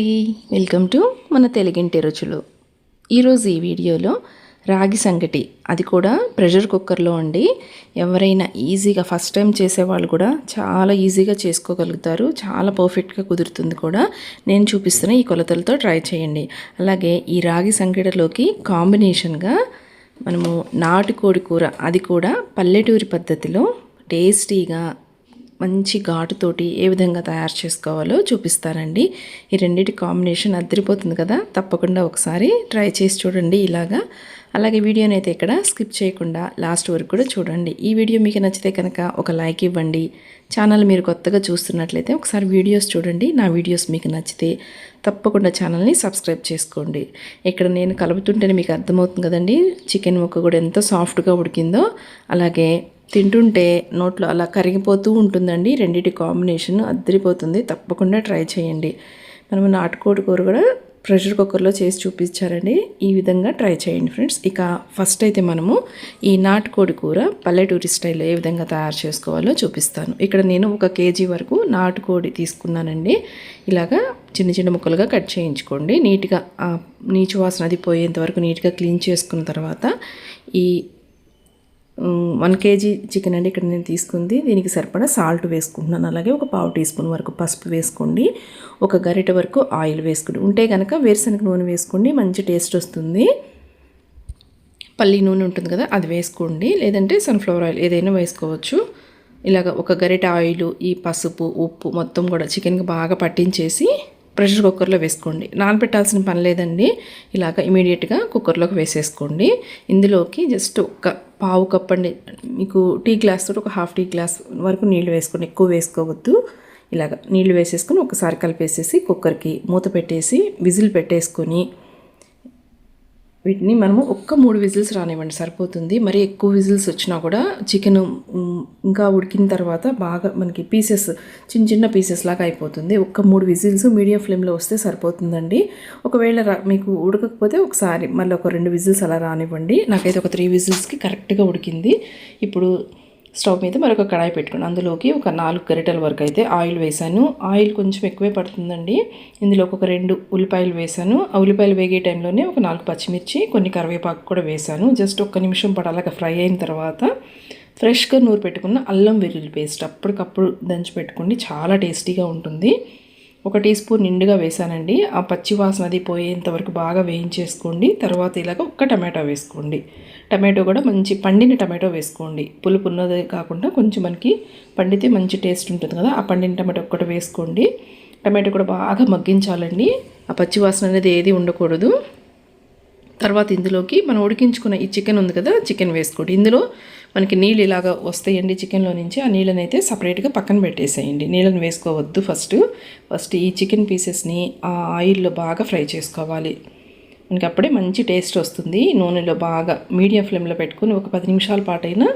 అండి welcome to మన తెలుగింటి రుచులు. ఈరోజు ఈ వీడియోలో రాగి సంగటి అది కూడా ప్రెషర్ కుక్కర్లో అండి ఎవరైనా ఈజీగా ఫస్ట్ టైం చేసేవాళ్ళు కూడా చాలా ఈజీగా చేసుకోగలుగుతారు. చాలా పర్ఫెక్ట్గా కుదురుతుంది కూడా. నేను చూపిస్తున్న ఈ కొలతలతో ట్రై చేయండి. అలాగే ఈ రాగి సంగటిలోకి కాంబినేషన్గా మనము నాటుకోడి కూర అది కూడా పల్లెటూరి పద్ధతిలో టేస్టీగా మంచి ఘాటుతోటి ఏ విధంగా తయారు చేసుకోవాలో చూపిస్తానండి ఈ రెండింటి కాంబినేషన్ అద్దరిపోతుంది కదా? తప్పకుండా ఒకసారి ట్రై చేసి చూడండి ఇలాగా. అలాగే వీడియోని అయితే ఇక్కడ స్కిప్ చేయకుండా లాస్ట్ వరకు కూడా చూడండి. ఈ వీడియో మీకు నచ్చితే కనుక ఒక లైక్ ఇవ్వండి. ఛానల్ మీరు కొత్తగా చూస్తున్నట్లయితే ఒకసారి వీడియోస్ చూడండి. నా వీడియోస్ మీకు నచ్చితే తప్పకుండా ఛానల్ని సబ్స్క్రైబ్ చేసుకోండి. ఇక్కడ నేను కలుపుతుంటేనే మీకు అర్థమవుతుంది కదండి? చికెన్ ముక్క కూడా ఎంత సాఫ్ట్గా ఉడికిందో. అలాగే తింటుంటే నోట్లో అలా కరిగిపోతూ ఉంటుందండి. రెండింటి కాంబినేషన్ అద్దరిపోతుంది. తప్పకుండా ట్రై చేయండి. మనము నాటుకోడి కూర కూడా ప్రెషర్ కుక్కర్లో చేసి చూపించారండి. ఈ విధంగా ట్రై చేయండి ఫ్రెండ్స్ ఇక ఫస్ట్ అయితే మనము ఈ నాటుకోడి కూర పల్లెటూరి స్టైల్లో ఏ విధంగా తయారు చేసుకోవాలో చూపిస్తాను. ఇక్కడ నేను ఒక కేజీ వరకు నాటుకోడి తీసుకున్నానండి. ఇలాగా చిన్న చిన్న ముక్కలుగా కట్ చేయించుకోండి. నీట్గా నీచు వాసన అది పోయేంత వరకు నీట్గా క్లీన్ చేసుకున్న తర్వాత ఈ వన్ కేజీ చికెన్ అండి ఇక్కడ నేను తీసుకుంది. దీనికి సరిపడా సాల్ట్ వేసుకుంటున్నాను. అలాగే ఒక పావు టీ స్పూన్ వరకు పసుపు వేసుకోండి. ఒక గరిట వరకు ఆయిల్ వేసుకోండి. ఉంటే కనుక వేరుశనగ నూనె వేసుకోండి. మంచి టేస్ట్ వస్తుంది. పల్లి నూనె ఉంటుంది కదా అది వేసుకోండి. లేదంటే సన్ఫ్లవర్ ఆయిల్ ఏదైనా వేసుకోవచ్చు. ఇలాగ ఒక గరిట ఆయిల్ ఈ పసుపు ఉప్పు మొత్తం కూడా చికెన్కి బాగా పట్టించేసి ప్రెషర్ కుక్కర్లో వేసుకోండి. నానబెట్టాల్సిన పని లేదండి. ఇలాగ ఇమీడియట్గా కుక్కర్లోకి వేసేసుకోండి. ఇందులోకి జస్ట్ ఒక పావు కప్ అండి. మీకు టీ గ్లాస్ తోటి ఒక హాఫ్ టీ గ్లాస్ వరకు నీళ్ళు వేసుకోండి ఎక్కువ వేసుకోవద్దు. ఇలాగ నీళ్ళు వేసేసుకొని ఒకసారి కలిపేసేసి కుక్కర్కి మూత పెట్టేసి విజిల్ పెట్టేసుకొని వీటిని మనము ఒక్క మూడు విజిల్స్ రానివ్వండి సరిపోతుంది. మరి ఎక్కువ విజిల్స్ వచ్చినా కూడా చికెన్ ఇంకా ఉడికిన తర్వాత బాగా మనకి పీసెస్ చిన్న చిన్న పీసెస్ లాగా అయిపోతుంది. ఒక్క మూడు విజిల్స్ మీడియం ఫ్లేమ్లో వస్తే సరిపోతుందండి. ఒకవేళ మీకు ఉడకకపోతే ఒకసారి మళ్ళీ ఒక రెండు విజిల్స్ అలా రానివ్వండి. నాకైతే ఒక త్రీ విజిల్స్కి కరెక్ట్గా ఉడికింది. ఇప్పుడు స్టవ్ మీద మరొక కడాయి పెట్టుకుని అందులోకి ఒక నాలుగు గరిటెల వరకు అయితే ఆయిల్ వేసాను ఆయిల్ కొంచెం ఎక్కువే పడుతుందండి. ఇందులో ఒక రెండు ఉల్లిపాయలు వేసాను ఆ ఉల్లిపాయలు వేగే టైంలోనే ఒక నాలుగు పచ్చిమిర్చి కొన్ని కరివేపాకు కూడా వేసాను జస్ట్ ఒక్క నిమిషం పడాలగా ఫ్రై అయిన తర్వాత ఫ్రెష్గా నూరు పెట్టుకున్న అల్లం వెల్లుల్లి పేస్ట్ అప్పటికప్పుడు దంచి పెట్టుకోండి. చాలా టేస్టీగా ఉంటుంది. ఒక టీ స్పూన్ నిండుగా వేసానండి ఆ పచ్చి వాసన అది పోయేంత వరకు బాగా వేయించేసుకోండి. తర్వాత ఇలాగ ఒక్క టమాటో వేసుకోండి. టమాటో కూడా మంచి పండిన టమాటో వేసుకోండి. పులుపు ఉన్నదే కాకుండా కొంచెం మనకి పండితే మంచి టేస్ట్ ఉంటుంది కదా ఆ పండిన టమాటో ఒక్కటి వేసుకోండి. టమాటో కూడా బాగా మగ్గించాలండి. ఆ పచ్చి వాసన అనేది ఏది ఉండకూడదు. తర్వాత ఇందులోకి మనం ఉడికించుకున్న ఈ చికెన్ ఉంది కదా చికెన్ వేసుకోండి. ఇందులో మనకి నీళ్ళు ఇలాగ వస్తాయండి చికెన్లో నుంచి. ఆ నీళ్ళని అయితే సపరేట్గా పక్కన పెట్టేసేయండి. నీళ్ళని వేసుకోవద్దు ఫస్ట్ ఫస్ట్ ఈ చికెన్ పీసెస్ని ఆ ఆయిల్లో బాగా ఫ్రై చేసుకోవాలి. మనకి అప్పుడే మంచి టేస్ట్ వస్తుంది. నూనెలో బాగా మీడియం ఫ్లేమ్లో పెట్టుకుని ఒక పది నిమిషాల పాటైనా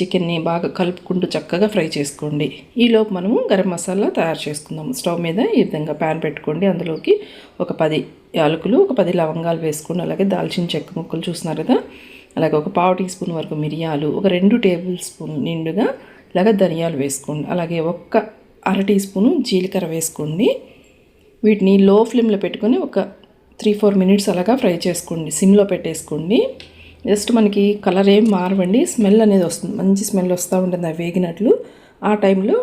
చికెన్ని బాగా కలుపుకుంటూ చక్కగా ఫ్రై చేసుకోండి. ఈలోపు మనము గరం మసాలా తయారు చేసుకుందాం స్టవ్ మీద ఈ విధంగా ప్యాన్ పెట్టుకోండి. అందులోకి ఒక పది యాలకులు ఒక పది లవంగాలు వేసుకోండి అలాగే దాల్చిన చెక్క ముక్కలు చూస్తున్నారు కదా? అలాగే ఒక పావు టీ స్పూన్ వరకు మిరియాలు ఒక రెండు టేబుల్ స్పూన్ నిండుగా ఇలాగ ధనియాలు వేసుకోండి. అలాగే ఒక్క అర టీ స్పూను జీలకర్ర వేసుకోండి. వీటిని లో ఫ్లేమ్లో పెట్టుకొని ఒక త్రీ ఫోర్ మినిట్స్ అలాగా ఫ్రై చేసుకోండి. సిమ్లో పెట్టేసుకోండి. జస్ట్ మనకి కలర్ ఏం మారవండి. స్మెల్ అనేది వస్తుంది. మంచి స్మెల్ వస్తూ ఉంటుంది అవి వేగినట్లు. ఆ టైంలో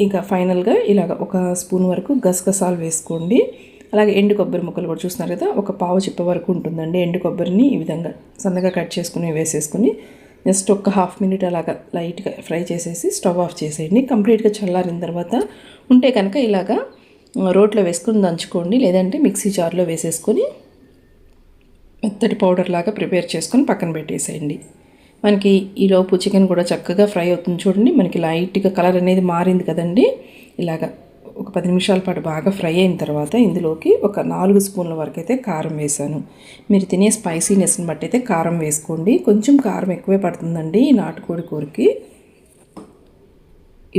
ఇంకా ఫైనల్గా ఇలాగ ఒక స్పూన్ వరకు గసగసాలు వేసుకోండి. అలాగే ఎండు కొబ్బరి ముక్కలు కూడా చూస్తున్నారు కదా ఒక పావు చిప్ప వరకు ఉంటుందండి. ఎండు కొబ్బరిని ఈ విధంగా సన్నగా కట్ చేసుకుని వేసేసుకుని జస్ట్ ఒక హాఫ్ మినిట్ అలాగా లైట్గా ఫ్రై చేసేసి స్టవ్ ఆఫ్ చేసేయండి. కంప్లీట్గా చల్లారిన తర్వాత ఉంటే కనుక ఇలాగా రోట్లో వేసుకొని దంచుకోండి లేదంటే మిక్సీ జార్లో వేసేసుకొని మెత్తటి పౌడర్ లాగా ప్రిపేర్ చేసుకొని పక్కన పెట్టేసేయండి. మనకి ఈ లోపు చికెన్ కూడా చక్కగా ఫ్రై అవుతుంది చూడండి. మనకి లైట్గా కలర్ అనేది మారింది కదండి. ఇలాగా ఒక పది నిమిషాల పాటు బాగా ఫ్రై అయిన తర్వాత ఇందులోకి ఒక నాలుగు స్పూన్ల వరకు అయితే కారం వేసాను. మీరు తినే స్పైసీనెస్ని బట్టి అయితే కారం వేసుకోండి. కొంచెం కారం ఎక్కువే పడుతుందండి ఈ నాటుకోడి కూరకి.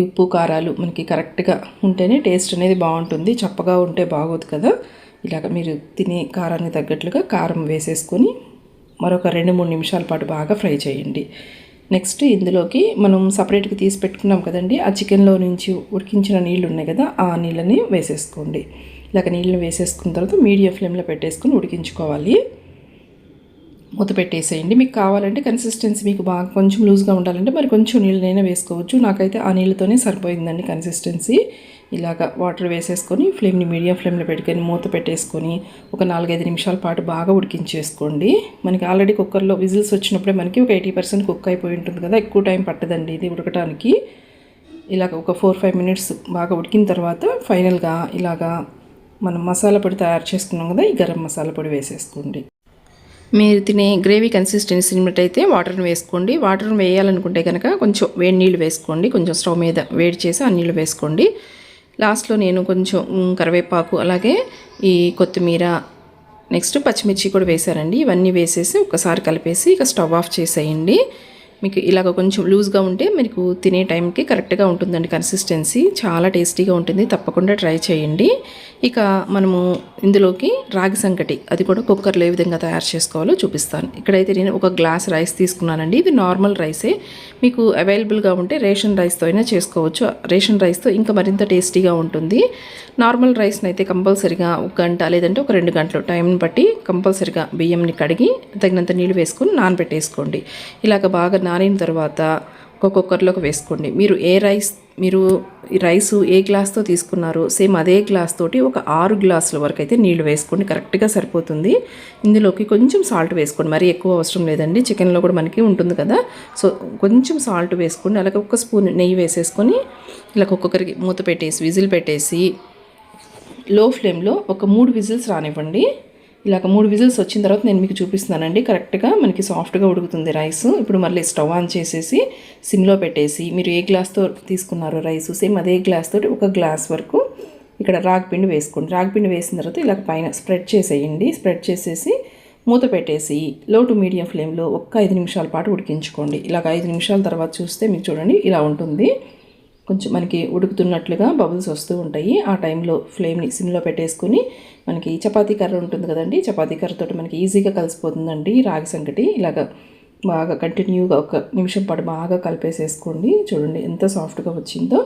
ఉప్పు కారాలు మనకి కరెక్ట్గా ఉంటేనే టేస్ట్ అనేది బాగుంటుంది. చప్పగా ఉంటే బాగోదు కదా. ఇలాగ మీరు తినే కారానికి తగ్గట్లుగా కారం వేసేసుకొని మరొక రెండు మూడు నిమిషాల పాటు బాగా ఫ్రై చేయండి. నెక్స్ట్ ఇందులోకి మనం సపరేట్గా తీసి పెట్టుకున్నాం కదండి. ఆ చికెన్లో నుంచి ఉడికించిన నీళ్ళు ఉన్నాయి కదా ఆ నీళ్ళని వేసేసుకోండి. ఇలాగ నీళ్ళు వేసేసుకున్న తర్వాత మీడియం ఫ్లేమ్లో పెట్టేసుకుని ఉడికించుకోవాలి. మూత పెట్టేసేయండి. మీకు కావాలంటే కన్సిస్టెన్సీ మీకు బాగా కొంచెం లూజ్గా ఉండాలంటే మరి కొంచెం నీళ్ళనైనా వేసుకోవచ్చు. నాకైతే ఆ నీళ్ళతోనే సరిపోయిందండి కన్సిస్టెన్సీ ఇలాగ వాటర్ వేసేసుకొని ఫ్లేమ్ని మీడియం ఫ్లేమ్లో పెట్టుకొని మూత పెట్టేసుకొని ఒక నాలుగైదు నిమిషాల పాటు బాగా ఉడికించేసుకోండి. మనకి ఆల్రెడీ కుక్కర్లో విజిల్స్ వచ్చినప్పుడే మనకి ఒక ఎయిటీ పర్సెంట్ కుక్ అయిపోయి ఉంటుంది కదా ఎక్కువ టైం పట్టదండి ఇది ఉడకటానికి. ఇలాగ ఒక ఫోర్ ఫైవ్ మినిట్స్ బాగా ఉడికిన తర్వాత ఫైనల్గా ఇలాగా మనం మసాలా పొడి తయారు చేసుకున్నాం కదా ఈ గరం మసాలా పొడి వేసేసుకోండి. మీరు తినే గ్రేవీ కన్సిస్టెన్సీని బట్టయితే వాటర్ని వేసుకోండి. వాటర్ని వేయాలనుకుంటే కనుక కొంచెం వేడి నీళ్ళు వేసుకోండి. కొంచెం స్టవ్ మీద వేడి చేసి ఆ నీళ్ళు వేసుకోండి. లాస్ట్లో నేను కొంచెం కరివేపాకు అలాగే ఈ కొత్తిమీర నెక్స్ట్ పచ్చిమిర్చి కూడా వేశారండి ఇవన్నీ వేసేసి ఒకసారి కలిపేసి ఇక స్టవ్ ఆఫ్ చేసేయండి. మీకు ఇలాగ కొంచెం లూజ్గా ఉంటే మీకు తినే టైంకి కరెక్ట్గా ఉంటుందండి కన్సిస్టెన్సీ చాలా టేస్టీగా ఉంటుంది. తప్పకుండా ట్రై చేయండి. ఇక మనము ఇందులోకి రాగి సంకటి అది కూడా కుక్కర్లో ఏ విధంగా తయారు చేసుకోవాలో చూపిస్తాను. ఇక్కడైతే నేను ఒక గ్లాస్ రైస్ తీసుకున్నానండి. ఇది నార్మల్ రైసే. మీకు అవైలబుల్గా ఉంటే రేషన్ రైస్తో అయినా చేసుకోవచ్చు. రేషన్ రైస్తో ఇంకా మరింత టేస్టీగా ఉంటుంది. నార్మల్ రైస్ని అయితే కంపల్సరిగా ఒక గంట లేదంటే ఒక రెండు గంటలు టైంని బట్టి కంపల్సరిగా బియ్యంని కడిగి తగినంత నీళ్ళు వేసుకొని నానబెట్టేసుకోండి. ఇలాగ బాగా నానిన తర్వాత ఒక కుక్కర్లోకి వేసుకోండి. మీరు ఏ రైస్ మీరు రైస్ రైసు ఏ గ్లాస్తో తీసుకున్నారో సేమ్ అదే గ్లాస్ తోటి ఒక ఆరు గ్లాసుల వరకు అయితే నీళ్ళు వేసుకోండి. కరెక్ట్గా సరిపోతుంది. ఇందులోకి కొంచెం సాల్ట్ వేసుకోండి. మరీ ఎక్కువ అవసరం లేదండి. చికెన్లో కూడా మనకి ఉంటుంది కదా. సో కొంచెం సాల్ట్ వేసుకోండి. అలాగే ఒక స్పూన్ నెయ్యి వేసేసుకొని ఇలా ఒక్కొక్కరికి మూత పెట్టేసి విజిల్ పెట్టేసి లో ఫ్లేమ్లో ఒక మూడు విజిల్స్ రానివ్వండి. ఇలాగ మూడు విజిల్స్ వచ్చిన తర్వాత నేను మీకు చూపిస్తున్నానండి. కరెక్ట్గా మనకి సాఫ్ట్గా ఉడుకుతుంది రైస్. ఇప్పుడు మళ్ళీ స్టవ్ ఆన్ చేసేసి సిమ్లో పెట్టేసి మీరు ఏ గ్లాస్తో తీసుకున్నారో రైస్ సేమ్ అదే గ్లాస్ తోటి ఒక గ్లాస్ వరకు ఇక్కడ రాగిపిండి వేసుకోండి. రాగిపిండి వేసిన తర్వాత ఇలాగ పైన స్ప్రెడ్ చేసేయండి. స్ప్రెడ్ చేసేసి మూత పెట్టేసి లో టు మీడియం ఫ్లేమ్లో ఒక్క ఐదు నిమిషాల పాటు ఉడికించుకోండి. ఇలాగ ఐదు నిమిషాల తర్వాత చూస్తే మీకు చూడండి ఇలా ఉంటుంది. కొంచెం మనకి ఉడుకుతున్నట్లుగా బబుల్స్ వస్తూ ఉంటాయి. ఆ టైంలో ఫ్లేమ్ని సిమ్లో పెట్టేసుకుని మనకి చపాతీ కర్ర ఉంటుంది కదండి. చపాతీ కర్రతోటి మనకి ఈజీగా కలిసిపోతుందండి రాగి సంగటి. ఇలాగ బాగా కంటిన్యూగా ఒక నిమిషం పాటు బాగా కలిపేసేసుకోండి. చూడండి ఎంత సాఫ్ట్గా వచ్చిందో.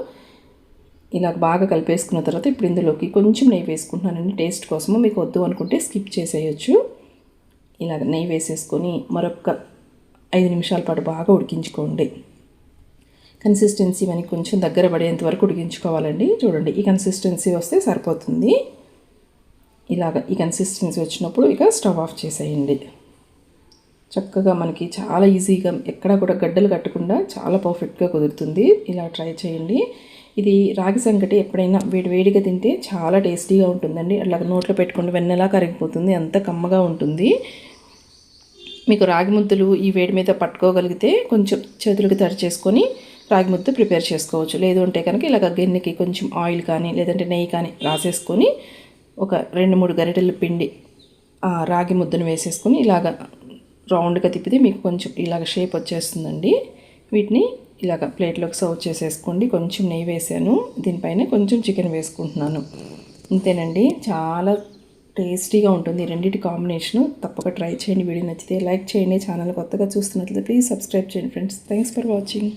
ఇలా బాగా కలిపేసుకున్న తర్వాత ఇప్పుడు ఇందులోకి కొంచెం నెయ్యి వేసుకుంటున్నానండి. టేస్ట్ కోసము మీకు వద్దు అనుకుంటే స్కిప్ చేసేయచ్చు. ఇలాగ నెయ్యి వేసేసుకొని మరొక ఐదు నిమిషాల పాటు బాగా ఉడికించుకోండి. కన్సిస్టెన్సీ మనకి కొంచెం దగ్గర పడేంత వరకు ఉడికించుకోవాలండి. చూడండి ఈ కన్సిస్టెన్సీ వస్తే సరిపోతుంది. ఇలాగ ఈ కన్సిస్టెన్సీ వచ్చినప్పుడు ఇక స్టవ్ ఆఫ్ చేసేయండి. చక్కగా మనకి చాలా ఈజీగా ఎక్కడ కూడా గడ్డలు కట్టకుండా చాలా పర్ఫెక్ట్గా కుదురుతుంది. ఇలా ట్రై చేయండి. ఇది రాగి సంగటి ఎప్పుడైనా వేడి వేడిగా తింటే చాలా టేస్టీగా ఉంటుందండి. అట్లా నోట్లో పెట్టుకుంటే వెన్నెలా కరిగిపోతుంది అంత కమ్మగా ఉంటుంది. మీకు రాగి ముద్దలు ఈ వేడి మీద పట్టుకోగలిగితే కొంచెం చేతులకి తరిచేసుకొని రాగి ముద్ద ప్రిపేర్ చేసుకోవచ్చు. లేదు అంటే కనుక ఇలాగ గిన్నెకి కొంచెం ఆయిల్ కానీ లేదంటే నెయ్యి కానీ రాసేసుకొని ఒక రెండు మూడు గరిటెల పిండి రాగి ముద్దను వేసేసుకొని ఇలాగ రౌండ్గా తిప్పితే మీకు కొంచెం ఇలాగ షేప్ వచ్చేస్తుందండి. వీటిని ఇలాగ ప్లేట్లోకి సర్వ్ చేసేసుకోండి. కొంచెం నెయ్యి వేసాను. దీనిపైన కొంచెం చికెన్ వేసుకుంటున్నాను. అంతేనండి చాలా టేస్టీగా ఉంటుంది. రెండింటి కాంబినేషను తప్పక ట్రై చేయండి. వీడియో నచ్చితే లైక్ చేయండి. ఛానల్ కొత్తగా చూస్తున్నట్లయితే ప్లీజ్ సబ్స్క్రైబ్ చేయండి ఫ్రెండ్స్. Thanks for watching.